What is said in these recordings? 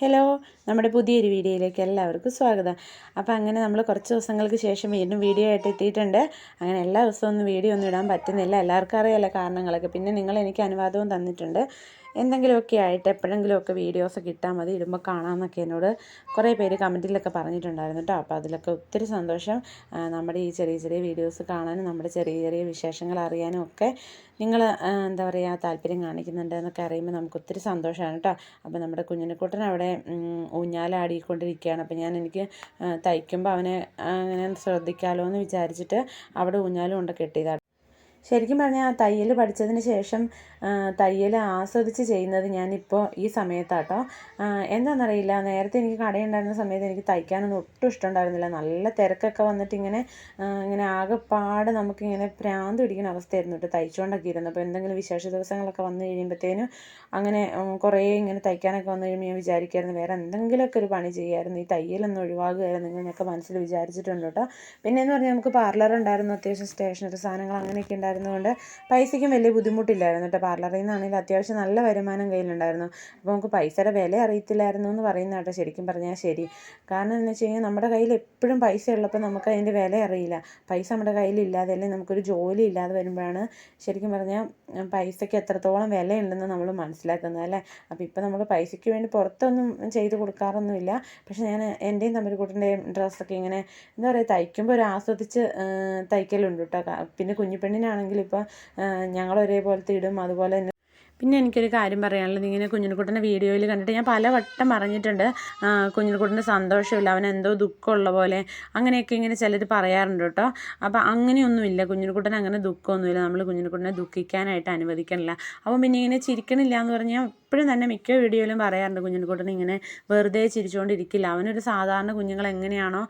Hello നമ്മുടെ പുതിയൊരു വീഡിയോയിലേക്ക് എല്ലാവർക്കും സ്വാഗതം. അപ്പോൾ അങ്ങനെ നമ്മൾ കുറച്ച് ദിവസങ്ങൾക്ക് ശേഷം വീണ്ടും വീഡിയോ ആയിട്ട് എത്തിയിട്ടുണ്ട്. അങ്ങനെ എല്ലാ ദിവസവും ഒന്നും വീഡിയോ ഒന്നും ഇടാൻ പറ്റുന്നില്ല. എല്ലാവർക്കും അറിയാമല്ലോ കാരണങ്ങളൊക്കെ. പിന്നെ നിങ്ങൾ എനിക്ക് അനുവാദവും തന്നിട്ടുണ്ട്. എന്തെങ്കിലുമൊക്കെ ആയിട്ട് എപ്പോഴെങ്കിലുമൊക്കെ വീഡിയോസൊക്കെ ഇട്ടാൽ മതി ഇടുമ്പോൾ കാണാമെന്നൊക്കെ എന്നോട് കുറേ പേര് കമന്റിലൊക്കെ പറഞ്ഞിട്ടുണ്ടായിരുന്നു കേട്ടോ അപ്പോൾ അതിലൊക്കെ ഒത്തിരി സന്തോഷം. നമ്മുടെ ഈ ചെറിയ ചെറിയ വീഡിയോസ് കാണാനും നമ്മുടെ ചെറിയ ചെറിയ വിശേഷങ്ങൾ അറിയാനും ഒക്കെ നിങ്ങൾ എന്താ പറയുക താല്പര്യം കാണിക്കുന്നുണ്ട് എന്നൊക്കെ അറിയുമ്പോൾ നമുക്ക് ഒത്തിരി സന്തോഷമാണ് കേട്ടോ അപ്പോൾ നമ്മുടെ കുഞ്ഞിനെക്കുട്ടൻ അവിടെ ഊഞ്ഞാലാടിക്കൊണ്ടിരിക്കുകയാണ്. അപ്പോൾ ഞാൻ എനിക്ക് തയ്ക്കുമ്പോൾ അവനെ അങ്ങനെ ശ്രദ്ധിക്കാമല്ലോ എന്ന് വിചാരിച്ചിട്ട് അവിടെ ഊഞ്ഞാലും കൊണ്ട് കെട്ടിയതാണ് ശരിക്കും പറഞ്ഞാൽ തയ്യൽ പഠിച്ചതിന് ശേഷം തയ്യൽ ആസ്വദിച്ച് ചെയ്യുന്നത് ഞാനിപ്പോൾ ഈ സമയത്താട്ടോ. എന്താണെന്നറിയില്ല നേരത്തെ എനിക്ക് കടയുണ്ടായിരുന്ന സമയത്ത് എനിക്ക് തയ്ക്കാനൊന്നും ഒട്ടും ഇഷ്ടമുണ്ടായിരുന്നില്ല. നല്ല തിരക്കൊക്കെ വന്നിട്ട് ഇങ്ങനെ ഇങ്ങനെ ആകെപ്പാട് നമുക്കിങ്ങനെ പ്രാന്ത് പിടിക്കുന്ന അവസ്ഥയായിരുന്നു കേട്ടോ തയ്ച്ചുകൊണ്ടൊക്കെ ഇരുന്നു അപ്പോൾ എന്തെങ്കിലും വിശേഷ ദിവസങ്ങളൊക്കെ വന്നു കഴിയുമ്പോഴത്തേനും അങ്ങനെ കുറേ ഇങ്ങനെ തയ്ക്കാനൊക്കെ വന്നു കഴിയുമ്പോൾ ഞാൻ വിചാരിക്കുമായിരുന്നു വേറെ എന്തെങ്കിലുമൊക്കെ ഒരു പണി ചെയ്യുമായിരുന്നു ഈ തയ്യലൊന്നും ഒഴിവാകുമായിരുന്നു എന്നൊക്കെ മനസ്സിൽ വിചാരിച്ചിട്ടുണ്ട് കേട്ടോ. പിന്നെ എന്ന് പറഞ്ഞാൽ നമുക്ക് പാർലർ ഉണ്ടായിരുന്നു അത്യാവശ്യം സ്റ്റേഷനറി സാധനങ്ങൾ അങ്ങനെയൊക്കെ ഉണ്ടായിരുന്നതുകൊണ്ട് പൈസയ്ക്കും വലിയ ബുദ്ധിമുട്ടില്ലായിരുന്നു കേട്ടോ. പാർലറിൽ നിന്നാണെങ്കിൽ അത്യാവശ്യം നല്ല വരുമാനം കയ്യിലുണ്ടായിരുന്നു. അപ്പോൾ നമുക്ക് പൈസയുടെ വില അറിയത്തില്ലായിരുന്നു എന്ന് പറയുന്ന കേട്ടോ ശരിക്കും പറഞ്ഞാൽ ശരി. കാരണം എന്ന് വെച്ച് കഴിഞ്ഞാൽ നമ്മുടെ കയ്യിൽ എപ്പോഴും പൈസ ഉള്ളപ്പോൾ നമുക്ക് അതിന്റെ വില അറിയില്ല. പൈസ നമ്മുടെ കയ്യിലില്ലാതെ അല്ലെങ്കിൽ നമുക്കൊരു ജോലി ഇല്ലാതെ വരുമ്പോഴാണ് ശരിക്കും പറഞ്ഞാൽ പൈസയ്ക്ക് എത്രത്തോളം വിലയുണ്ടെന്ന് നമ്മൾ മനസ്സിലാക്കുന്നത് അല്ലേ? അപ്പോൾ ഇപ്പോൾ നമ്മൾ പൈസയ്ക്ക് വേണ്ടി പുറത്തൊന്നും ചെയ്ത് കൊടുക്കാറൊന്നുമില്ല. പക്ഷേ ഞാൻ എന്റെയും തമ്മിൽക്കൂട്ടിന്റെയും ഡ്രസ്സൊക്കെ ഇങ്ങനെ എന്താ പറയുക തയ്ക്കുമ്പോൾ ഒരു ആസ്വദിച്ച് തയ്ക്കലുണ്ട് കേട്ടോ. പിന്നെ കുഞ്ഞിപ്പെണ്ണിനാണെങ്കിൽ ഇപ്പോൾ ഞങ്ങൾ ഒരേപോലത്തെ ഇടും. അതുപോലെ തന്നെ പിന്നെ എനിക്കൊരു കാര്യം പറയാനുള്ളത്. ഇങ്ങനെ കുഞ്ഞിനുക്കുട്ടന്റെ വീഡിയോയിൽ കണ്ടിട്ട് ഞാൻ പലവട്ടം പറഞ്ഞിട്ടുണ്ട്. കുഞ്ഞിനുക്കുട്ടന്റെ സന്തോഷമില്ല. അവൻ എന്തോ ദുഃഖമുള്ള പോലെ. അങ്ങനെയൊക്കെ ഇങ്ങനെ ചിലർ പറയാറുണ്ട് കേട്ടോ. അപ്പോൾ അങ്ങനെയൊന്നുമില്ല. കുഞ്ഞിനുക്കുട്ടൻ അങ്ങനെ ദുഃഖമൊന്നുമില്ല. നമ്മൾ കുഞ്ഞിനുക്കുട്ടനെ ദുഃഖിക്കാനായിട്ട് അനുവദിക്കണില്ല. അപ്പം പിന്നെ ഇങ്ങനെ ചിരിക്കണില്ല എന്ന് പറഞ്ഞാൽ എപ്പോഴും തന്നെ മിക്ക വീഡിയോയിലും പറയാറുണ്ട്. കുഞ്ഞിനുക്കുട്ടൻ ഇങ്ങനെ വെറുതെ ചിരിച്ചുകൊണ്ടിരിക്കില്ല അവനൊരു സാധാരണ കുഞ്ഞുങ്ങൾ എങ്ങനെയാണോ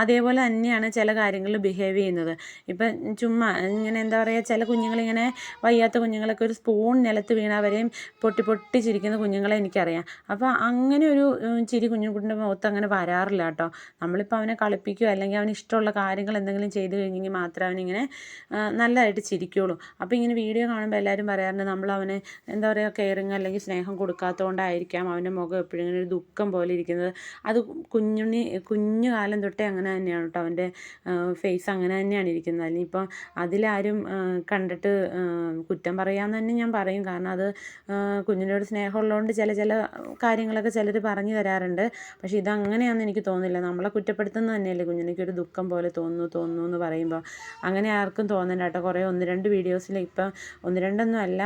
അതേപോലെ തന്നെയാണ് ചില കാര്യങ്ങളിൽ ബിഹേവ് ചെയ്യുന്നത്. ഇപ്പം ചുമ്മാ ഇങ്ങനെ എന്താ പറയുക ചില കുഞ്ഞുങ്ങളിങ്ങനെ വയ്യാത്ത കുഞ്ഞുങ്ങളൊക്കെ ഒരു സ്പൂൺ നിലത്ത് വീണവരെയും പൊട്ടി പൊട്ടി ചിരിക്കുന്ന കുഞ്ഞുങ്ങളെ എനിക്കറിയാം. അപ്പോൾ അങ്ങനെ ഒരു ചിരി കുഞ്ഞുകുട്ടിന്റെ മുഖത്ത് അങ്ങനെ വരാറില്ല കേട്ടോ. നമ്മളിപ്പോൾ അവനെ കളിപ്പിക്കുകയോ അല്ലെങ്കിൽ അവന് ഇഷ്ടമുള്ള കാര്യങ്ങൾ എന്തെങ്കിലും ചെയ്ത് കഴിഞ്ഞെങ്കിൽ മാത്രമേ അവനിങ്ങനെ നല്ലതായിട്ട് ചിരിക്കുകയുള്ളൂ അപ്പോൾ ഇങ്ങനെ വീഡിയോ കാണുമ്പോൾ എല്ലാവരും പറയാറുണ്ട് നമ്മൾ അവന് എന്താ പറയുക കെയറിങ് അല്ലെങ്കിൽ സ്നേഹം കൊടുക്കാത്തതുകൊണ്ടായിരിക്കാം അവന്റെ മുഖം എപ്പോഴും ഇങ്ങനെ ഒരു ദുഃഖം പോലെ ഇരിക്കുന്നത്. അത് കുഞ്ഞുണ്ണി കുഞ്ഞു കാലം തൊട്ടേ അങ്ങനെ തന്നെയാണ് കേട്ടോ അവന്റെ ഫേസ് അങ്ങനെ തന്നെയാണ് ഇരിക്കുന്നത്. അല്ലെങ്കിൽ ഇപ്പം അതിലാരും കണ്ടിട്ട് കുറ്റം പറയാമെന്ന് തന്നെ ഞാൻ പറയും. കാരണം അത് കുഞ്ഞിനോട് സ്നേഹമുള്ളതുകൊണ്ട് ചില ചില കാര്യങ്ങളൊക്കെ ചിലർ പറഞ്ഞു തരാറുണ്ട്. പക്ഷേ ഇതങ്ങനെയാണെന്ന് എനിക്ക് തോന്നുന്നില്ല. നമ്മളെ കുറ്റപ്പെടുത്തുന്നത് തന്നെയല്ലേ കുഞ്ഞിനൊക്കെ ഒരു ദുഃഖം പോലെ തോന്നുന്നു തോന്നുന്നു എന്ന് പറയുമ്പോൾ അങ്ങനെ ആർക്കും തോന്നണ്ട കേട്ടോ. കുറേ ഒന്ന് രണ്ട് വീഡിയോസിൽ ഇപ്പം ഒന്ന് രണ്ടൊന്നും അല്ല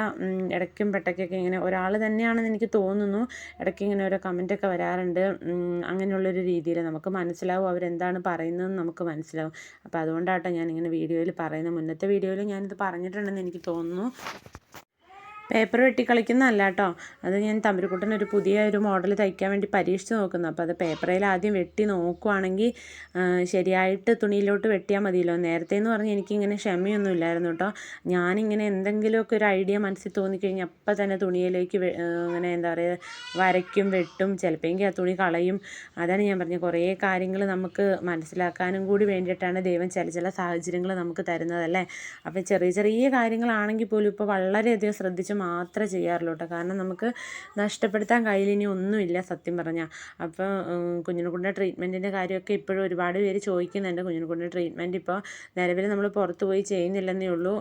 ഇടയ്ക്കും പെട്ടയ്ക്കൊക്കെ ഇങ്ങനെ ഒരാൾ തന്നെയാണെന്ന് എനിക്ക് തോന്നുന്നു. ഇടയ്ക്ക് ഇങ്ങനെ ഓരോ കമന്റൊക്കെ വരാറുണ്ട്. അങ്ങനെയുള്ളൊരു രീതിയിൽ നമുക്ക് മനസ്സിലാവും അവരെന്താണ് പറയുന്നതെന്ന് നമുക്ക് മനസ്സിലാവും. അപ്പോൾ അതുകൊണ്ടാട്ടോ ഇങ്ങനെ വീഡിയോയിൽ പറയുന്നത്. മുന്നത്തെ വീഡിയോയിൽ ഞാനിത് പറഞ്ഞിട്ടുണ്ടെന്ന് എനിക്ക് തോന്നുന്നു. പേപ്പർ വെട്ടി കളിക്കുന്നതല്ല കേട്ടോ അത് ഞാൻ തമ്പുരുക്കുട്ടൻ ഒരു പുതിയ ഒരു മോഡൽ തയ്ക്കാൻ വേണ്ടി പരീക്ഷിച്ച് നോക്കുന്നു. അപ്പോൾ അത് പേപ്പറിൽ ആദ്യം വെട്ടി നോക്കുവാണെങ്കിൽ ശരിയായിട്ട് തുണിയിലോട്ട് വെട്ടിയാൽ മതിയല്ലോ. നേരത്തെ എന്ന് പറഞ്ഞാൽ എനിക്കിങ്ങനെ ക്ഷമയൊന്നും ഇല്ലായിരുന്നു കേട്ടോ ഞാനിങ്ങനെ എന്തെങ്കിലുമൊക്കെ ഒരു ഐഡിയ മനസ്സിൽ തോന്നിക്കഴിഞ്ഞാൽ അപ്പം തന്നെ തുണിയിലേക്ക് അങ്ങനെ എന്താ പറയുക വരയ്ക്കും വെട്ടും ചിലപ്പോഴെങ്കിൽ ആ തുണി കളയും. അതാണ് ഞാൻ പറഞ്ഞത്. കുറേ കാര്യങ്ങൾ നമുക്ക് മനസ്സിലാക്കാനും കൂടി വേണ്ടിയിട്ടാണ് ദൈവം ചില ചില സാഹചര്യങ്ങൾ നമുക്ക് തരുന്നതല്ലേ? അപ്പോൾ ചെറിയ ചെറിയ കാര്യങ്ങളാണെങ്കിൽ പോലും ഇപ്പോൾ വളരെയധികം ശ്രദ്ധിച്ച് മാത്രമേ ചെയ്യാറുള്ളൂ കേട്ടോ. കാരണം നമുക്ക് നഷ്ടപ്പെടുത്താൻ കയ്യിൽ ഇനി ഒന്നുമില്ല സത്യം പറഞ്ഞാൽ അപ്പോൾ കുഞ്ഞിനെക്കുട്ടിന്റെ ട്രീറ്റ്മെന്റിന്റെ കാര്യമൊക്കെ ഇപ്പോഴും ഒരുപാട് പേര് ചോദിക്കുന്നുണ്ട്. കുഞ്ഞിനെക്കുട്ടിന്റെ ട്രീറ്റ്മെന്റ് ഇപ്പോൾ നിലവിൽ നമ്മൾ പുറത്ത് പോയി ചെയ്യുന്നില്ലെന്നേ ഉള്ളൂ.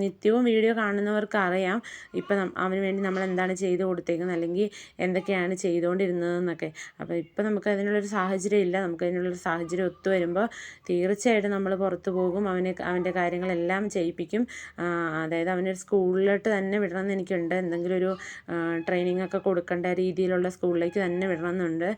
നിത്യവും വീഡിയോ കാണുന്നവർക്ക് അറിയാം. ഇപ്പം അവന് വേണ്ടി നമ്മൾ എന്താണ് ചെയ്ത് കൊടുത്തേക്കുന്നത്? അല്ലെങ്കിൽ എന്തൊക്കെയാണ് ചെയ്തുകൊണ്ടിരുന്നതെന്നൊക്കെ. അപ്പോൾ ഇപ്പം നമുക്ക് അതിനുള്ളൊരു സാഹചര്യം ഇല്ല നമുക്ക് അതിനുള്ളൊരു സാഹചര്യം ഒത്തു വരുമ്പോൾ തീർച്ചയായിട്ടും നമ്മൾ പുറത്തു പോകും. അവനെ അവന്റെ കാര്യങ്ങളെല്ലാം ചെയ്യിപ്പിക്കും. അതായത് അവനൊരു സ്കൂളിലോട്ട് തന്നെ വിടണമെന്ന് എനിക്കുണ്ട്. എന്തെങ്കിലും ഒരു ട്രെയിനിങ് ഒക്കെ കൊടുക്കേണ്ട രീതിയിലുള്ള സ്കൂളിലേക്ക് തന്നെ വിടണമെന്നുണ്ട്.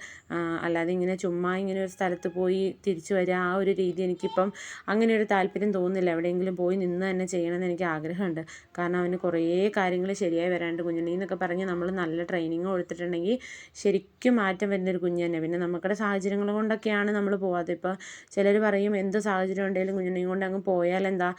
അല്ലാതെ ഇങ്ങനെ ചുമ്മാ ഇങ്ങനെ ഒരു സ്ഥലത്ത് പോയി തിരിച്ചു വരിക ആ ഒരു രീതി എനിക്കിപ്പം അങ്ങനെ ഒരു താല്പര്യം തോന്നുന്നില്ല. എവിടെയെങ്കിലും പോയി നിന്ന് തന്നെ ചെയ്യണമെന്ന് എനിക്ക് ആഗ്രഹമുണ്ട്. കാരണം അവന് കുറേ കാര്യങ്ങൾ ശരിയായി വരാണ്ട് കുഞ്ഞുണ്ണി എന്നൊക്കെ പറഞ്ഞ് നമ്മൾ നല്ല ട്രെയിനിങ് കൊടുത്തിട്ടുണ്ടെങ്കിൽ ശരിക്കും മാറ്റം വരുന്നൊരു കുഞ്ഞ് തന്നെ. പിന്നെ നമ്മുടെ സാഹചര്യങ്ങൾ കൊണ്ടൊക്കെയാണ് നമ്മൾ പോകാതെ ഇപ്പോൾ ചിലർ പറയും എന്ത് സാഹചര്യം ഉണ്ടെങ്കിലും കുഞ്ഞുണ്ണിയും കൊണ്ട് അങ്ങ് പോയാൽ എന്താ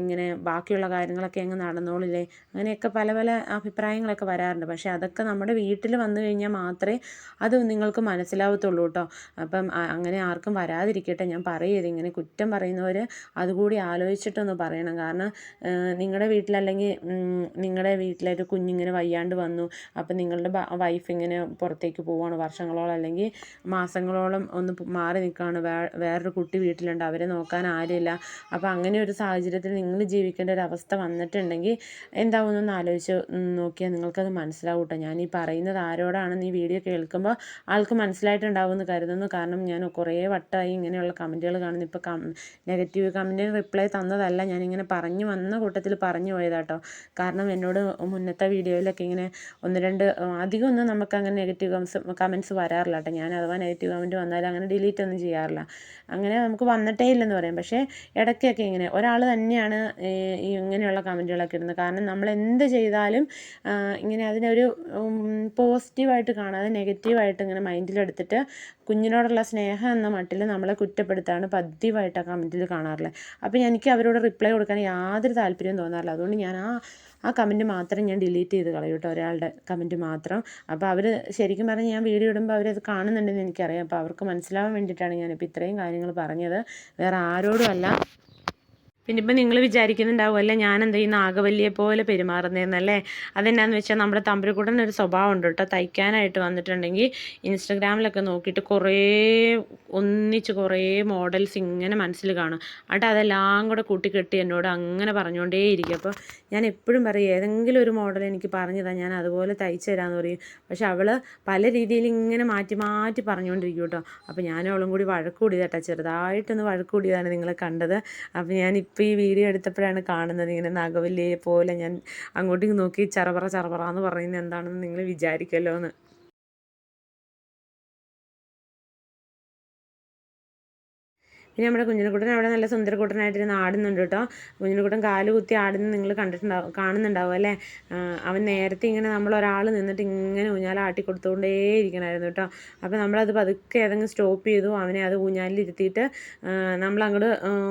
ഇങ്ങനെ ബാക്കിയുള്ള കാര്യങ്ങളൊക്കെ അങ്ങ് നടന്നോളില്ലേ? അങ്ങനെയൊക്കെ പല പല അഭിപ്രായങ്ങളൊക്കെ വരാറുണ്ട്. പക്ഷേ അതൊക്കെ നമ്മുടെ വീട്ടിൽ വന്നു കഴിഞ്ഞാൽ മാത്രമേ അത് നിങ്ങൾക്ക് മനസ്സിലാവത്തുള്ളൂ കേട്ടോ. അപ്പം അങ്ങനെ ആർക്കും വരാതിരിക്കട്ടെ. ഞാൻ പറയരുത്. ഇങ്ങനെ കുറ്റം പറയുന്നവർ അതുകൂടി ആലോചിച്ചിട്ടൊന്ന് പറയണം. കാരണം നിങ്ങളുടെ വീട്ടിൽ അല്ലെങ്കിൽ നിങ്ങളുടെ വീട്ടിലൊരു കുഞ്ഞിങ്ങനെ വയ്യാണ്ട് വന്നു അപ്പം നിങ്ങളുടെ വൈഫ് ഇങ്ങനെ പുറത്തേക്ക് പോവുകയാണ് വർഷങ്ങളോളം അല്ലെങ്കിൽ മാസങ്ങളോളം ഒന്ന് മാറി നിൽക്കുകയാണ് വേ വേറൊരു കുട്ടി വീട്ടിലുണ്ട് അവരെ നോക്കാൻ ആരുമില്ല. അപ്പോൾ അങ്ങനെ ഒരു സാഹചര്യത്തിൽ നിങ്ങൾ ജീവിക്കേണ്ട ഒരു അവസ്ഥ വന്നിട്ടുണ്ടെങ്കിൽ എന്താവുമെന്നൊന്ന് ആലോചിച്ച് നോക്കിയാൽ നിങ്ങൾക്കത് മനസ്സിലാവും കേട്ടോ ഞാൻ ഈ പറയുന്നത് ആരോടാണെന്ന് ഈ വീഡിയോ കേൾക്കുമ്പോൾ ആൾക്ക് മനസ്സിലായിട്ടുണ്ടാവുമെന്ന് കരുതുന്നു. കാരണം ഞാൻ കുറേ വട്ടമായി ഇങ്ങനെയുള്ള കമന്റുകൾ കാണുന്നു. ഇപ്പോൾ കം നെഗറ്റീവ് കമന്റിന് റിപ്ലൈ തന്നതല്ല ഞാനിങ്ങനെ പറഞ്ഞു വന്ന കൂട്ടത്തിൽ പറഞ്ഞു പോയതാട്ടോ. കാരണം എന്നോട് മുന്നത്തെ വീഡിയോയിലൊക്കെ ഇങ്ങനെ ഒന്ന് രണ്ട് അധികം ഒന്നും നമുക്ക് അങ്ങനെ നെഗറ്റീവ് കമൻസ് കമൻസ് വരാറില്ല കേട്ടോ. ഞാൻ അഥവാ നെഗറ്റീവ് കമന്റ് വന്നാലും അങ്ങനെ ഡിലീറ്റ് ഒന്നും ചെയ്യാറില്ല. അങ്ങനെ നമുക്ക് വന്നിട്ടേ ഇല്ലെന്ന് പറയാം. പക്ഷേ ഇടയ്ക്കൊക്കെ ഇങ്ങനെ ഒരാൾ തന്നെയാണ് ഈ ഇങ്ങനെയുള്ള കമന്റുകളൊക്കെ ഇടുന്നത്. കാരണം നമ്മൾ എന്ത് ചെയ്താലും ഇങ്ങനെ അതിനൊരു പോസിറ്റീവായിട്ട് കാണാതെ നെഗറ്റീവായിട്ട് ഇങ്ങനെ മൈൻഡിലെടുത്തിട്ട് കുഞ്ഞിനോടുള്ള സ്നേഹം എന്ന മട്ടിൽ നമ്മളെ കുറ്റപ്പെടുത്താണ് പതിവായിട്ട് ആ കമന്റിൽ കാണാറുള്ളത് അപ്പോൾ എനിക്ക് അവരോട് റിപ്ലൈ കൊടുക്കാൻ യാതൊരു താല്പര്യവും തോന്നാറില്ല. അതുകൊണ്ട് ഞാൻ ആ ആ കമന്റ് മാത്രം ഞാൻ ഡിലീറ്റ് ചെയ്ത് കളയും കേട്ടോ ഒരാളുടെ കമന്റ് മാത്രം. അപ്പോൾ അവർ ശരിക്കും പറഞ്ഞാൽ ഞാൻ വീഡിയോ ഇടുമ്പോൾ അവരത് കാണുന്നുണ്ടെന്ന് എനിക്കറിയാം. അപ്പോൾ അവർക്ക് മനസ്സിലാവാൻ വേണ്ടിയിട്ടാണ് ഞാനിപ്പോൾ ഇത്രയും കാര്യങ്ങൾ പറഞ്ഞത്. വേറെ ആരോടും അല്ല. പിന്നെ ഇപ്പം നിങ്ങൾ വിചാരിക്കുന്നുണ്ടാവുമല്ല ഞാൻ എന്താ ഈ നാഗവല്ലിയെ പോലെ പെരുമാറുന്നതെന്നല്ലേ അതെന്നാന്ന് വെച്ചാൽ നമ്മുടെ തമ്പുരക്കൂടൻ ഒരു സ്വഭാവം ഉണ്ട് കേട്ടോ. തയ്ക്കാനായിട്ട് വന്നിട്ടുണ്ടെങ്കിൽ ഇൻസ്റ്റഗ്രാമിലൊക്കെ നോക്കിയിട്ട് കുറേ ഒന്നിച്ച് കുറേ മോഡൽസ് ഇങ്ങനെ മനസ്സിൽ കാണും. എന്നിട്ട് അതെല്ലാം കൂടെ കൂട്ടിക്കെട്ടി എന്നോട് അങ്ങനെ പറഞ്ഞുകൊണ്ടേയിരിക്കും അപ്പോൾ ഞാൻ എപ്പോഴും പറയും ഏതെങ്കിലും ഒരു മോഡൽ എനിക്ക് പറഞ്ഞു തരാം ഞാൻ അതുപോലെ തയ്ച്ചു തരാമെന്ന് പറയും. പക്ഷെ അവൾ പല രീതിയിൽ ഇങ്ങനെ മാറ്റി മാറ്റി പറഞ്ഞുകൊണ്ടിരിക്കും കേട്ടോ. അപ്പോൾ ഞാനും അവളും കൂടി വഴക്കൂടിയതാട്ടാ ചെറുതായിട്ടൊന്ന് വഴക്കൂടിയതാണ് നിങ്ങളെ കണ്ടത്. അപ്പോൾ ഞാൻ ഇപ്പോൾ ഈ വീഡിയോ എടുത്തപ്പോഴാണ് കാണുന്നത് ഇങ്ങനെ നാഗവല്ലിയെ പോലെ ഞാൻ അങ്ങോട്ടേക്ക് നോക്കി ചറപറ ചറപറ എന്ന് പറയുന്നത് എന്താണെന്ന് നിങ്ങൾ വിചാരിക്കല്ലോ എന്ന് പിന്നെ നമ്മുടെ കുഞ്ഞിനെക്കുട്ടൻ അവിടെ നല്ല സുന്ദരക്കുട്ടനായിട്ടിരുന്ന് ആടുന്നുണ്ട് കേട്ടോ. കുഞ്ഞിനെക്കുട്ടൻ കാൽ കുത്തി ആടുന്നത് നിങ്ങൾ കണ്ടിട്ടുണ്ടാവും കാണുന്നുണ്ടാവും അല്ലേ? അവൻ നേരത്തെ ഇങ്ങനെ നമ്മൾ ഒരാൾ നിന്നിട്ട് ഇങ്ങനെ ഊഞ്ഞാൽ ആട്ടി കൊടുത്തുകൊണ്ടേ ഇരിക്കണമായിരുന്നു കേട്ടോ. അപ്പോൾ നമ്മളത് പതുക്കെ ഏതെങ്കിലും സ്റ്റോപ്പ് ചെയ്തു. അവനെ അത് ഊഞ്ഞാലിൽ ഇരുത്തിയിട്ട് നമ്മൾ അങ്ങോട്ട്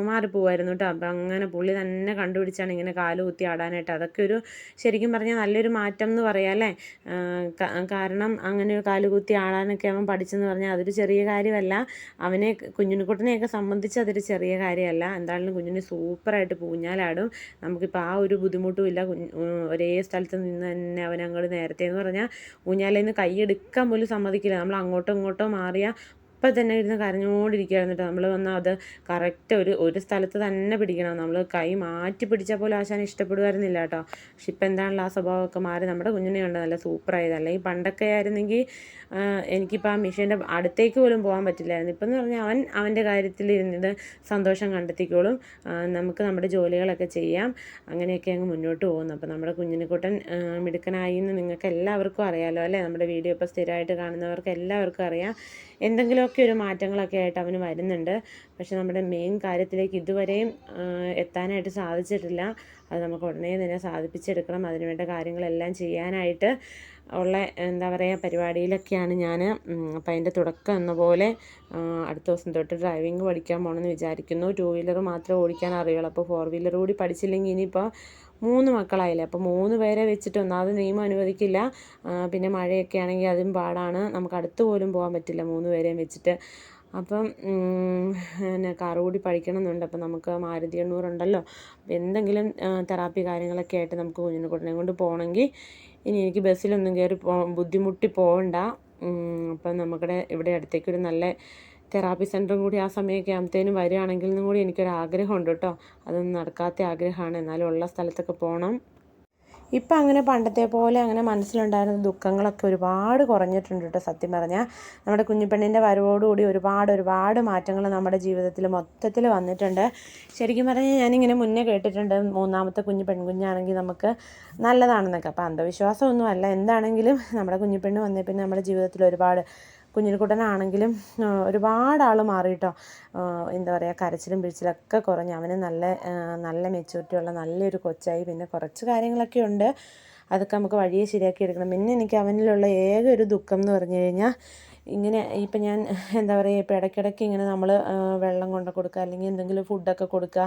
മാറിപ്പോവായിരുന്നു കേട്ടോ. അപ്പം അങ്ങനെ പുള്ളി തന്നെ കണ്ടുപിടിച്ചാണ് ഇങ്ങനെ കാൽ കുത്തി ആടാനായിട്ട്. അതൊക്കെ ഒരു ശരിക്കും പറഞ്ഞാൽ നല്ലൊരു മാറ്റം എന്ന് പറയാം അല്ലേ? കാരണം അങ്ങനെ ഒരു കാൽ കുത്തി ആടാനൊക്കെ അവൻ പഠിച്ചെന്ന് പറഞ്ഞാൽ അതൊരു ചെറിയ കാര്യമല്ല. അവനെ കുഞ്ഞിനെക്കുട്ടനെയൊക്കെ സംബന്ധിച്ച് സംബന്ധിച്ച് അതൊരു ചെറിയ കാര്യമല്ല. എന്തായാലും കുഞ്ഞിന് സൂപ്പറായിട്ട് പൂഞ്ഞാലാടും. നമുക്കിപ്പോൾ ആ ഒരു ബുദ്ധിമുട്ടും ഇല്ല. ഒരേ സ്ഥലത്ത് നിന്ന് തന്നെ അവൻ അങ്ങോട്ട് നേരത്തെ എന്ന് പറഞ്ഞാൽ ഊഞ്ഞാലിൽ നിന്ന് കൈ എടുക്കാൻ പോലും സമ്മതിക്കില്ല. നമ്മൾ അങ്ങോട്ടോ ഇങ്ങോട്ടോ മാറിയാൽ അപ്പം തന്നെ ഇരുന്ന് കരഞ്ഞുകൊണ്ടിരിക്കുകയായിരുന്നു കേട്ടോ. നമ്മൾ വന്നാൽ അത് കറക്റ്റ് ഒരു ഒരു സ്ഥലത്ത് തന്നെ പിടിക്കണം. നമ്മൾ കൈ മാറ്റി പിടിച്ചാൽ പോലും ആശാൻ ഇഷ്ടപ്പെടുമായിരുന്നില്ല കേട്ടോ. പക്ഷെ ഇപ്പം എന്താണല്ലോ ആ സ്വഭാവമൊക്കെ മാറി. നമ്മുടെ കുഞ്ഞിനെ ഉണ്ട് നല്ല സൂപ്പറായത് അല്ലെങ്കിൽ പണ്ടൊക്കെ ആയിരുന്നെങ്കിൽ എനിക്കിപ്പോൾ ആ മിഷീന്റെ അടുത്തേക്ക് പോലും പോകാൻ പറ്റില്ലായിരുന്നു. ഇപ്പം എന്ന് പറഞ്ഞാൽ അവൻ അവന്റെ കാര്യത്തിൽ ഇരുന്നത് സന്തോഷം കണ്ടെത്തിക്കോളും. നമുക്ക് നമ്മുടെ ജോലികളൊക്കെ ചെയ്യാം. അങ്ങനെയൊക്കെ അങ്ങ് മുന്നോട്ട് പോകുന്നു. അപ്പോൾ നമ്മുടെ കുഞ്ഞിനെക്കൂട്ടൻ മിടുക്കനായി എന്ന് നിങ്ങൾക്ക് എല്ലാവർക്കും അറിയാമല്ലോ അല്ലേ? നമ്മുടെ വീഡിയോ ഇപ്പോൾ സ്ഥിരമായിട്ട് കാണുന്നവർക്ക് എല്ലാവർക്കും അറിയാം എന്തെങ്കിലുമൊക്കെ ഒരു മാറ്റങ്ങളൊക്കെ ആയിട്ട് അവന് വരുന്നുണ്ട്. പക്ഷെ നമ്മുടെ മെയിൻ കാര്യത്തിലേക്ക് ഇതുവരെയും എത്താനായിട്ട് സാധിച്ചിട്ടില്ല. അത് നമുക്ക് ഉടനെ തന്നെ സാധിപ്പിച്ചെടുക്കണം. അതിനുവേണ്ട കാര്യങ്ങളെല്ലാം ചെയ്യാനായിട്ട് ഉള്ള എന്താ പറയുക പരിപാടിയിലൊക്കെയാണ് ഞാൻ അപ്പം അതിന്റെ തുടക്കം എന്ന പോലെ അടുത്ത ദിവസം തൊട്ട് ഡ്രൈവിംഗ് പഠിക്കാൻ പോകണമെന്ന് വിചാരിക്കുന്നു. ടു വീലർ മാത്രമേ ഓടിക്കാൻ അറിയുള്ളൂ. അപ്പോൾ ഫോർ വീലർ കൂടി പഠിച്ചില്ലെങ്കിൽ ഇനിയിപ്പോൾ മൂന്ന് മക്കളായില്ലേ? അപ്പോൾ മൂന്ന് പേരെ വെച്ചിട്ട് ഒന്നാമത് നിയമം അനുവദിക്കില്ല. പിന്നെ മഴയൊക്കെ ആണെങ്കിൽ അതും പാടാണ്. നമുക്ക് അടുത്ത് പോലും പോകാൻ പറ്റില്ല മൂന്ന് പേരെയും വെച്ചിട്ട്. അപ്പം പിന്നെ കാറ് കൂടി പഠിക്കണം എന്നുണ്ട് അപ്പം നമുക്ക് മാരുതി എണ്ണൂറുണ്ടല്ലോ. അപ്പം എന്തെങ്കിലും തെറാപ്പി കാര്യങ്ങളൊക്കെ ആയിട്ട് നമുക്ക് കുഞ്ഞിനെ കൊണ്ട് പോകണമെങ്കിൽ ഇനി എനിക്ക് ബസ്സിലൊന്നും കയറി പോ ബുദ്ധിമുട്ടി പോകണ്ട അപ്പം നമ്മുടെ ഇവിടെ അടുത്തേക്കൊരു നല്ല തെറാപ്പി സെന്ററും കൂടി ആ സമയമൊക്കെ ആകുമ്പത്തേനും വരികയാണെങ്കിൽ എന്നും കൂടി എനിക്കൊരു ആഗ്രഹമുണ്ട് കേട്ടോ. അതൊന്നും നടക്കാത്ത ആഗ്രഹമാണ്. എന്നാലും ഉള്ള സ്ഥലത്തൊക്കെ പോകണം ഇപ്പം അങ്ങനെ പണ്ടത്തെ പോലെ അങ്ങനെ മനസ്സിലുണ്ടായിരുന്ന ദുഃഖങ്ങളൊക്കെ ഒരുപാട് കുറഞ്ഞിട്ടുണ്ട് കേട്ടോ സത്യം പറഞ്ഞാൽ നമ്മുടെ കുഞ്ഞിപ്പെണ്ണിന്റെ വരവോടുകൂടി ഒരുപാട് ഒരുപാട് മാറ്റങ്ങൾ നമ്മുടെ ജീവിതത്തിൽ മൊത്തത്തിൽ വന്നിട്ടുണ്ട്. ശരിക്കും പറഞ്ഞാൽ ഞാനിങ്ങനെ മുന്നേ കേട്ടിട്ടുണ്ട് മൂന്നാമത്തെ കുഞ്ഞു പെൺകുഞ്ഞാണെങ്കിൽ നമുക്ക് നല്ലതാണെന്നൊക്കെ. അപ്പോൾ അന്ധവിശ്വാസമൊന്നുമല്ല എന്താണെങ്കിലും നമ്മുടെ കുഞ്ഞിപ്പെണ്ണ് വന്നേ പിന്നെ നമ്മുടെ ജീവിതത്തിൽ ഒരുപാട് കുഞ്ഞിക്കുട്ടനാണെങ്കിലും ഒരുപാട് ആൾ മാറിയിട്ടോ. എന്താ പറയുക കരച്ചിലും പിഴിച്ചിലൊക്കെ കുറഞ്ഞ് അവന് നല്ല നല്ല മെച്യൂരിറ്റി ഉള്ള നല്ലൊരു കൊച്ചായി പിന്നെ കുറച്ച് കാര്യങ്ങളൊക്കെ ഉണ്ട്. അതൊക്കെ നമുക്ക് വഴിയെ ശരിയാക്കി എടുക്കണം. പിന്നെ എനിക്ക് അവനിലുള്ള ഏക ഒരു ദുഃഖം എന്ന് പറഞ്ഞു കഴിഞ്ഞാൽ ഇങ്ങനെ ഇപ്പം ഞാൻ എന്താ പറയുക ഇപ്പം ഇടയ്ക്കിടയ്ക്ക് ഇങ്ങനെ നമ്മൾ വെള്ളം കൊണ്ട് കൊടുക്കുക അല്ലെങ്കിൽ എന്തെങ്കിലും ഫുഡൊക്കെ കൊടുക്കുക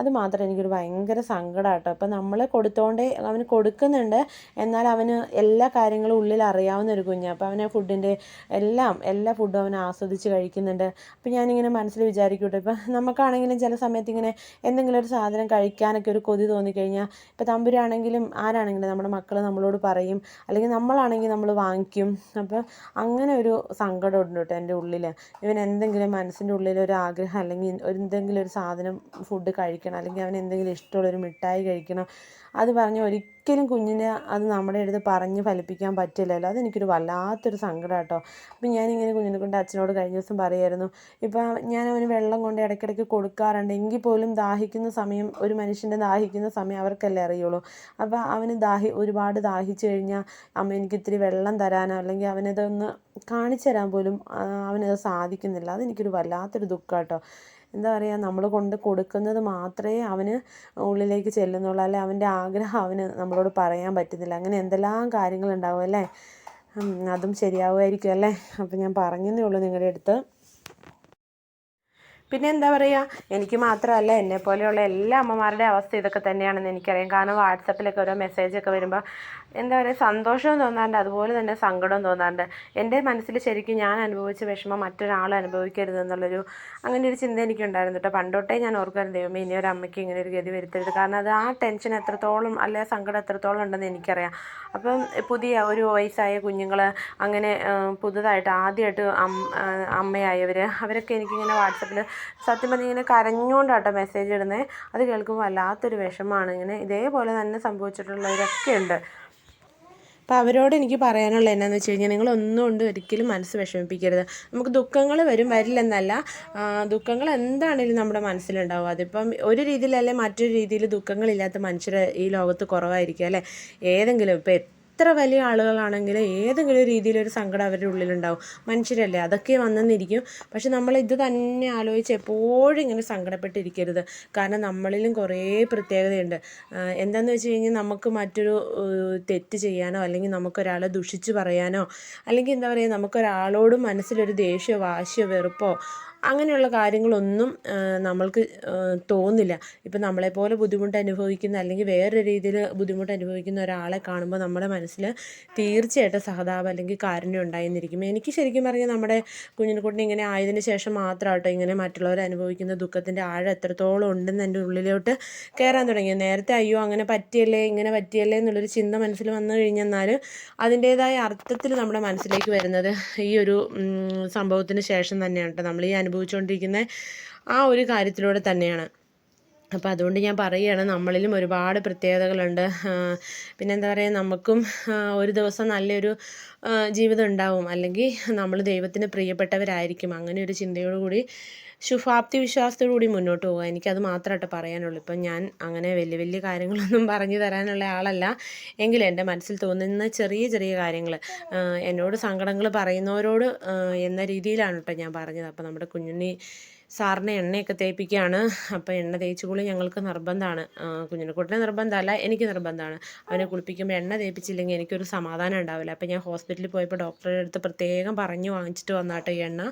അത് മാത്രം എനിക്കൊരു ഭയങ്കര സങ്കടം കേട്ടോ അപ്പം നമ്മൾ കൊടുത്തോണ്ടേ അവന് കൊടുക്കുന്നുണ്ട്. എന്നാൽ അവന് എല്ലാ കാര്യങ്ങളും ഉള്ളിൽ അറിയാവുന്ന ഒരു കുഞ്ഞാണ് അപ്പോൾ അവനെ ഫുഡിന്റെ എല്ലാം എല്ലാ ഫുഡും അവൻ ആസ്വദിച്ച് കഴിക്കുന്നുണ്ട്. അപ്പം ഞാനിങ്ങനെ മനസ്സിൽ വിചാരിക്കൂട്ടെ. ഇപ്പം നമുക്കാണെങ്കിലും ചില സമയത്ത് ഇങ്ങനെ എന്തെങ്കിലും ഒരു സാധനം കഴിക്കാനൊക്കെ ഒരു കൊതി തോന്നിക്കഴിഞ്ഞാൽ ഇപ്പം തമ്പുരാണെങ്കിലും ആരാണെങ്കിലും നമ്മുടെ മക്കൾ നമ്മളോട് പറയും. അല്ലെങ്കിൽ നമ്മളാണെങ്കിൽ നമ്മൾ വാങ്ങിക്കും. അപ്പം അങ്ങനെ ഒരു സങ്കടം ഉണ്ട് കേട്ടോ എന്റെ ഉള്ളിൽ ഇവൻ എന്തെങ്കിലും മനസ്സിന്റെ ഉള്ളിൽ ഒരു ആഗ്രഹം അല്ലെങ്കിൽ എന്തെങ്കിലും ഒരു സാധനം ഫുഡ് കഴിക്കണം അല്ലെങ്കിൽ അവൻ എന്തെങ്കിലും ഇഷ്ടമുള്ളൊരു മിഠായി കഴിക്കണം. അത് പറഞ്ഞ് ഒരിക്കലും കുഞ്ഞിനെ അത് നമ്മുടെ അടുത്ത് പറഞ്ഞ് ഫലിപ്പിക്കാൻ പറ്റില്ലല്ലോ. അതെനിക്കൊരു വല്ലാത്തൊരു സങ്കടം കേട്ടോ അപ്പം ഞാനിങ്ങനെ കുഞ്ഞിനെ കൊണ്ട് അച്ഛനോട് കഴിഞ്ഞ ദിവസം പറയുമായിരുന്നു ഇപ്പം ഞാൻ വെള്ളം കൊണ്ട് ഇടയ്ക്കിടയ്ക്ക് കൊടുക്കാറുണ്ട്. എങ്കിൽ പോലും ദാഹിക്കുന്ന സമയം ഒരു മനുഷ്യന്റെ ദാഹിക്കുന്ന സമയം അവർക്കല്ലേ അറിയുള്ളൂ. അപ്പോൾ അവന് ദാഹി ഒരുപാട് ദാഹിച്ചു കഴിഞ്ഞാൽ അമ്മ എനിക്ക് ഇത്തിരി വെള്ളം തരാനോ അല്ലെങ്കിൽ അവനതൊന്ന് കാണിച്ചു തരാൻ പോലും അവനത് സാധിക്കുന്നില്ല. അതെനിക്കൊരു വല്ലാത്തൊരു ദുഃഖം കേട്ടോ എന്താ പറയുക നമ്മൾ കൊണ്ട് കൊടുക്കുന്നത് മാത്രമേ അവന് ഉള്ളിലേക്ക് ചെല്ലുന്നുള്ളൂ. അല്ലെ അവന്റെ ആഗ്രഹം അവന് നമ്മളോട് പറയാൻ പറ്റുന്നില്ല. അങ്ങനെ എന്തെല്ലാം കാര്യങ്ങളുണ്ടാവും അല്ലേ? അതും ശരിയാവുമായിരിക്കും അല്ലേ? അപ്പം ഞാൻ പറഞ്ഞെന്നേ ഉള്ളൂ നിങ്ങളുടെ അടുത്ത്. പിന്നെ എന്താ പറയുക എനിക്ക് മാത്രമല്ല എന്നെ പോലെയുള്ള എല്ലാ അമ്മമാരുടെ അവസ്ഥ ഇതൊക്കെ തന്നെയാണെന്ന് എനിക്കറിയാം. കാരണം വാട്സപ്പിലൊക്കെ ഓരോ മെസ്സേജൊക്കെ വരുമ്പോൾ എന്താ പറയുക സന്തോഷവും തോന്നാറുണ്ട്. അതുപോലെ തന്നെ സങ്കടവും തോന്നാറുണ്ട്. എന്റെ മനസ്സിൽ ശരിക്കും ഞാൻ അനുഭവിച്ച വിഷമം മറ്റൊരാൾ അനുഭവിക്കരുത് എന്നുള്ളൊരു അങ്ങനെ ഒരു ചിന്ത എനിക്കുണ്ടായിരുന്നു കേട്ടോ പണ്ടോട്ടേ ഞാൻ ഓർക്കുമായിരുന്നു ദൈവമേ ഇനി ഒരു അമ്മയ്ക്ക് ഇങ്ങനെ ഒരു ഗതി വരുത്തരുത്. കാരണം അത് ആ ടെൻഷൻ എത്രത്തോളം അല്ലെ സങ്കടം എത്രത്തോളം ഉണ്ടെന്ന് എനിക്കറിയാം. അപ്പം പുതിയ ഒരു വയസ്സായ കുഞ്ഞുങ്ങൾ അങ്ങനെ പുതുതായിട്ട് ആദ്യമായിട്ട് അമ്മയായവർ അവരൊക്കെ എനിക്കിങ്ങനെ വാട്സപ്പിൽ സത്യം പറഞ്ഞാൽ ഇങ്ങനെ കരഞ്ഞുകൊണ്ടാട്ടോ മെസ്സേജ് ഇടുന്നത് അത് കേൾക്കുമ്പോൾ വല്ലാത്തൊരു വിഷമമാണ് ഇങ്ങനെ ഇതേപോലെ തന്നെ സംഭവിച്ചിട്ടുള്ളവരൊക്കെ ഉണ്ട് അപ്പോൾ അവരോട് എനിക്ക് പറയാനുള്ള എന്നാന്ന് വെച്ച് കഴിഞ്ഞാൽ നിങ്ങൾ ഒന്നും കൊണ്ട് ഒരിക്കലും മനസ്സ് വിഷമിപ്പിക്കരുത്. നമുക്ക് ദുഃഖങ്ങൾ വരും വരില്ലെന്നല്ല. ദുഃഖങ്ങൾ എന്താണെങ്കിലും നമ്മുടെ മനസ്സിലുണ്ടാവും. അതിപ്പം ഒരു രീതിയിലല്ലേ മറ്റൊരു രീതിയിൽ ദുഃഖങ്ങളില്ലാത്ത മനുഷ്യർ ഈ ലോകത്ത് കുറവായിരിക്കും അല്ലേ? ഏതെങ്കിലും ഇപ്പം എത്ര വലിയ ആളുകളാണെങ്കിലും ഏതെങ്കിലും രീതിയിലൊരു സങ്കടം അവരുടെ ഉള്ളിലുണ്ടാവും. മനുഷ്യരല്ലേ? അതൊക്കെ വന്നെന്നിരിക്കും. പക്ഷെ നമ്മൾ ഇത് തന്നെ ആലോചിച്ച് എപ്പോഴും ഇങ്ങനെ സങ്കടപ്പെട്ടിരിക്കരുത്. കാരണം നമ്മളിലും കുറേ പ്രത്യേകതയുണ്ട്. എന്താണെന്ന് വെച്ച് കഴിഞ്ഞാൽ നമുക്ക് മറ്റൊരു തെറ്റ് ചെയ്യാനോ അല്ലെങ്കിൽ നമുക്കൊരാളെ ദുഷിച്ച് പറയാനോ അല്ലെങ്കിൽ എന്താ പറയുക നമുക്കൊരാളോട് മനസ്സിലൊരു ദേഷ്യമോ വാശിയോ വെറുപ്പോ അങ്ങനെയുള്ള കാര്യങ്ങളൊന്നും നമ്മൾക്ക് തോന്നില്ല. ഇപ്പം നമ്മളെപ്പോലെ ബുദ്ധിമുട്ട് അനുഭവിക്കുന്ന അല്ലെങ്കിൽ വേറൊരു രീതിയിൽ ബുദ്ധിമുട്ട് അനുഭവിക്കുന്ന ഒരാളെ കാണുമ്പോൾ നമ്മുടെ മനസ്സിൽ തീർച്ചയായിട്ടും സഹതാപം അല്ലെങ്കിൽ കാരുണ്യം ഉണ്ടായിരുന്നിരിക്കും എനിക്ക് ശരിക്കും പറഞ്ഞാൽ നമ്മുടെ കുഞ്ഞിനെക്കുട്ടിനെ ഇങ്ങനെ ആയതിനു ശേഷം മാത്രമാട്ടോ ഇങ്ങനെ മറ്റുള്ളവർ അനുഭവിക്കുന്ന ദുഃഖത്തിന്റെ ആഴം എത്രത്തോളം ഉണ്ടെന്ന് എന്റെ ഉള്ളിലോട്ട് കയറാൻ തുടങ്ങി. നേരത്തെ അയ്യോ അങ്ങനെ പറ്റിയല്ലേ ഇങ്ങനെ പറ്റിയല്ലേ എന്നുള്ളൊരു ചിന്ത മനസ്സിൽ വന്നു കഴിഞ്ഞെന്നാൽ അതിന്റേതായ അർത്ഥത്തിൽ നമ്മുടെ മനസ്സിലേക്ക് വരുന്നത് ഈ ഒരു സംഭവത്തിന് ശേഷം തന്നെയാണ് കേട്ടോ. നമ്മൾ ഈ അനുഭവിച്ചുകൊണ്ടിരിക്കുന്ന ആ ഒരു കാര്യത്തിലൂടെ തന്നെയാണ്. അപ്പോൾ അതുകൊണ്ട് ഞാൻ പറയുകയാണ് നമ്മളിലും ഒരുപാട് പ്രത്യേകതകളുണ്ട്. പിന്നെന്താ പറയുക നമുക്കും ഒരു ദിവസം നല്ലൊരു ജീവിതം ഉണ്ടാവും. അല്ലെങ്കിൽ നമ്മൾ ദൈവത്തിന് പ്രിയപ്പെട്ടവരായിരിക്കും. അങ്ങനെ ഒരു ചിന്തയോടുകൂടി ശുഭാപ്തി വിശ്വാസത്തോടുകൂടി മുന്നോട്ട് പോകുക എനിക്കത് മാത്രമായിട്ട് പറയാനുള്ളൂ. ഇപ്പം ഞാൻ അങ്ങനെ വലിയ വലിയ കാര്യങ്ങളൊന്നും പറഞ്ഞു തരാനുള്ള ആളല്ല. എങ്കിലും എന്റെ മനസ്സിൽ തോന്നുന്ന ചെറിയ ചെറിയ കാര്യങ്ങൾ എന്നോട് സങ്കടങ്ങൾ പറയുന്നവരോട് എന്ന രീതിയിലാണ് കേട്ടോ ഞാൻ പറഞ്ഞത്. അപ്പോൾ നമ്മുടെ കുഞ്ഞുണ്ണി സാറിന് എണ്ണയൊക്കെ തേപ്പിക്കുകയാണ്. അപ്പോൾ എണ്ണ തേച്ച് കുളി ഞങ്ങൾക്ക് നിർബന്ധമാണ്. കുഞ്ഞിനെക്കുട്ടിനെ നിർബന്ധമല്ല എനിക്ക് നിർബന്ധമാണ്. അവനെ കുളിപ്പിക്കുമ്പോൾ എണ്ണ തേപ്പിച്ചില്ലെങ്കിൽ എനിക്കൊരു സമാധാനം ഉണ്ടാവില്ല. അപ്പോൾ ഞാൻ ഹോസ്പിറ്റലിൽ പോയപ്പോൾ ഡോക്ടറുടെ അടുത്ത് പ്രത്യേകം പറഞ്ഞു വാങ്ങിച്ചിട്ട് വന്നാട്ടോ ഈ എണ്ണ.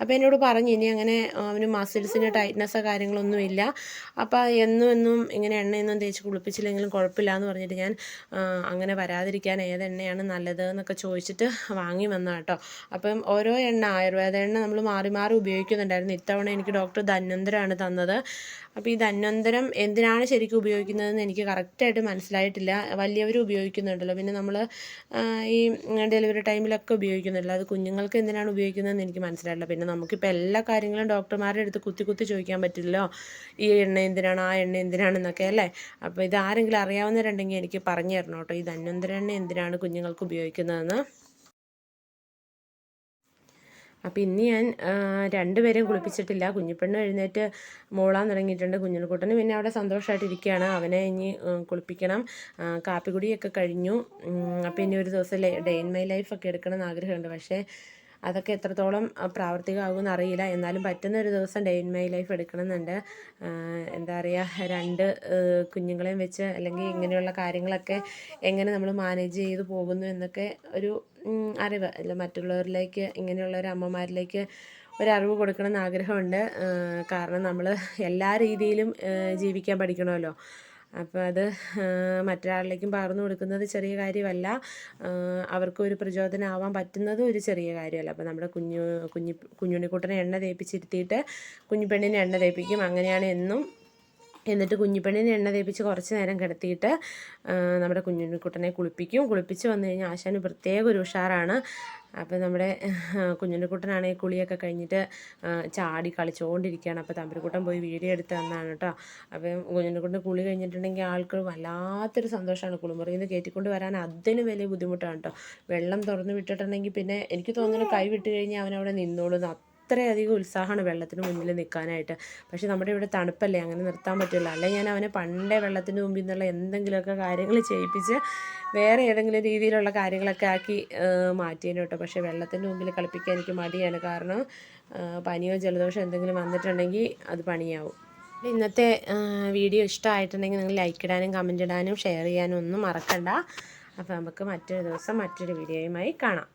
അപ്പോൾ എന്നോട് പറഞ്ഞു ഇനി അങ്ങനെ അവന് മസിൽസിന് ടൈറ്റ്നസ്സോ കാര്യങ്ങളൊന്നും ഇല്ല. അപ്പോൾ എന്നും എന്നും ഇങ്ങനെ എണ്ണയൊന്നും തേച്ച് കുളിപ്പിച്ചില്ലെങ്കിലും കുഴപ്പമില്ല എന്ന് പറഞ്ഞിട്ട് ഞാൻ അങ്ങനെ വരാതിരിക്കാൻ ഏത് എണ്ണയാണ് നല്ലത് എന്നൊക്കെ ചോദിച്ചിട്ട് വാങ്ങി വന്ന കേട്ടോ. അപ്പം ഓരോ എണ്ണ ആയുർവേദ എണ്ണ നമ്മൾ മാറി മാറി ഉപയോഗിക്കുന്നുണ്ടായിരുന്നു. ഇത്തവണ എനിക്ക് ഡോക്ടർ ധന്വന്തരാണ് തന്നത്. അപ്പോൾ ഇത് അന്വന്തരം എന്തിനാണ് ശരിക്കും ഉപയോഗിക്കുന്നതെന്ന് എനിക്ക് കറക്റ്റായിട്ട് മനസ്സിലായിട്ടില്ല. വലിയവർ ഉപയോഗിക്കുന്നുണ്ടല്ലോ. പിന്നെ നമ്മൾ ഈ ഡെലിവറി ടൈമിലൊക്കെ ഉപയോഗിക്കുന്നുണ്ടല്ലോ. അത് കുഞ്ഞുങ്ങൾക്ക് എന്തിനാണ് ഉപയോഗിക്കുന്നതെന്ന് എനിക്ക് മനസ്സിലായിട്ടില്ല. പിന്നെ നമുക്കിപ്പോൾ എല്ലാ കാര്യങ്ങളും ഡോക്ടർമാരുടെ അടുത്ത് കുത്തി കുത്തി ചോദിക്കാൻ പറ്റില്ലല്ലോ. ഈ എണ്ണ എന്തിനാണ് ആ എണ്ണ എന്തിനാണെന്നൊക്കെ അല്ലേ? അപ്പോൾ ഇത് ആരെങ്കിലും അറിയാവുന്നവരുണ്ടെങ്കിൽ എനിക്ക് പറഞ്ഞു തരണം കേട്ടോ. ഇത് അന്വന്തരം എണ്ണ എന്തിനാണ് കുഞ്ഞുങ്ങൾക്ക് ഉപയോഗിക്കുന്നതെന്ന്. അപ്പോൾ ഇന്ന് ഞാൻ രണ്ടുപേരെയും കുളിപ്പിച്ചിട്ടില്ല. കുഞ്ഞിപ്പെണ്ണ് എഴുന്നേറ്റ് മോളാൻ തുടങ്ങിയിട്ടുണ്ട് കുഞ്ഞിനുകുട്ടന്. പിന്നെ അവിടെ സന്തോഷമായിട്ട് ഇരിക്കുകയാണ് അവനെ ഇനി കുളിപ്പിക്കണം. കാപ്പിക്കുടിയൊക്കെ കഴിഞ്ഞു. അപ്പം അപ്പോൾ ഇനി ഒരു ദിവസം ഡേ ഇൻ മൈ ലൈഫൊക്കെ എടുക്കണം എന്ന് ആഗ്രഹമുണ്ട്. പക്ഷേ അതൊക്കെ എത്രത്തോളം പ്രാവർത്തികമാകുമെന്ന് അറിയില്ല. എന്നാലും പറ്റുന്ന ഒരു ദിവസം ഡേ ഇൻ മൈ ലൈഫ് എടുക്കണമെന്നുണ്ട്. എന്താ പറയുക രണ്ട് കുഞ്ഞുങ്ങളെയും വെച്ച് അല്ലെങ്കിൽ ഇങ്ങനെയുള്ള കാര്യങ്ങളൊക്കെ എങ്ങനെ നമ്മൾ മാനേജ് ചെയ്ത് പോകുന്നു എന്നൊക്കെ ഒരു അറിവ്. അല്ല മറ്റുള്ളവരിലേക്ക് ഇങ്ങനെയുള്ള ഒരു അമ്മമാരിലേക്ക് ഒരറിവ് കൊടുക്കണമെന്ന് ആഗ്രഹമുണ്ട്. കാരണം നമ്മൾ എല്ലാ രീതിയിലും ജീവിക്കാൻ പഠിക്കണമല്ലോ. അപ്പോൾ അത് മറ്റൊരാളിലേക്കും പകർന്നു കൊടുക്കുന്നത് ചെറിയ കാര്യമല്ല. അവർക്കൊരു അവർക്കും ഒരു പ്രചോദനമാവാൻ പറ്റുന്നതും ഒരു ചെറിയ കാര്യമല്ല. അപ്പോൾ നമ്മുടെ കുഞ്ഞു കുഞ്ഞി കുഞ്ഞുണ്ണിക്കുട്ടനെ എണ്ണ തേപ്പിച്ചിരുത്തിയിട്ട് പെണ്ണിനെ എണ്ണ തേപ്പിക്കും. അങ്ങനെയാണ് എന്നും എന്നിട്ട് കുഞ്ഞിപ്പെണ്ണിനെ എണ്ണ തേപ്പിച്ച് കുറച്ച് നേരം കിടത്തിയിട്ട് നമ്മുടെ കുഞ്ഞുണ്ണിക്കുട്ടനെ കുളിപ്പിക്കും. കുളിപ്പിച്ച് വന്നു കഴിഞ്ഞാൽ ആശാന് പ്രത്യേക ഒരു ഉഷാറാണ്. അപ്പോൾ നമ്മുടെ കുഞ്ഞുണ്ണിക്കുട്ടനാണെങ്കിൽ കുളിയൊക്കെ കഴിഞ്ഞിട്ട് ചാടി കളിച്ചുകൊണ്ടിരിക്കുകയാണ് അപ്പോൾ തമ്പുരുക്കുട്ടൻ പോയി വീഡിയോ എടുത്ത് തന്നാണ് കേട്ടോ. അപ്പം കുഞ്ഞുണ്ണിക്കുട്ടൻ കുളി കഴിഞ്ഞിട്ടുണ്ടെങ്കിൽ ആൾക്ക് വല്ലാത്തൊരു സന്തോഷമാണ് കുളിമുറിയിൽ നിന്ന് കയറ്റിക്കൊണ്ട് വരാൻ അതിന് വലിയ ബുദ്ധിമുട്ടാണ് കേട്ടോ. വെള്ളം തുറന്ന് വിട്ടിട്ടുണ്ടെങ്കിൽ പിന്നെ എനിക്ക് തോന്നുന്നു കൈ വിട്ട് കഴിഞ്ഞാൽ അവനവിടെ നിന്നോളും. അത്രയധികം ഉത്സാഹമാണ് വെള്ളത്തിന് മുന്നിൽ നിൽക്കാനായിട്ട്. പക്ഷേ നമ്മുടെ ഇവിടെ തണുപ്പല്ലേ അങ്ങനെ നിർത്താൻ പറ്റില്ല. അല്ലെങ്കിൽ ഞാൻ അവനെ പണ്ടേ വെള്ളത്തിന് മുമ്പിൽ നിന്നുള്ള എന്തെങ്കിലുമൊക്കെ കാര്യങ്ങൾ ചെയ്യിപ്പിച്ച് വേറെ ഏതെങ്കിലും രീതിയിലുള്ള കാര്യങ്ങളൊക്കെ ആക്കി മാറ്റിയേനെ കേട്ടോ. പക്ഷേ വെള്ളത്തിന്റെ മുമ്പിൽ കളിപ്പിക്കാൻ എനിക്ക് മടിയാണ്. കാരണം പനിയോ ജലദോഷം എന്തെങ്കിലും വന്നിട്ടുണ്ടെങ്കിൽ അത് പണിയാവും. ഇന്നത്തെ വീഡിയോ ഇഷ്ടമായിട്ടുണ്ടെങ്കിൽ നിങ്ങൾ ലൈക്ക് ഇടാനും കമന്റ് ഇടാനും ഷെയർ ചെയ്യാനും ഒന്നും മറക്കണ്ട. അപ്പോൾ നമുക്ക് മറ്റൊരു ദിവസം മറ്റൊരു വീഡിയോയുമായി കാണാം.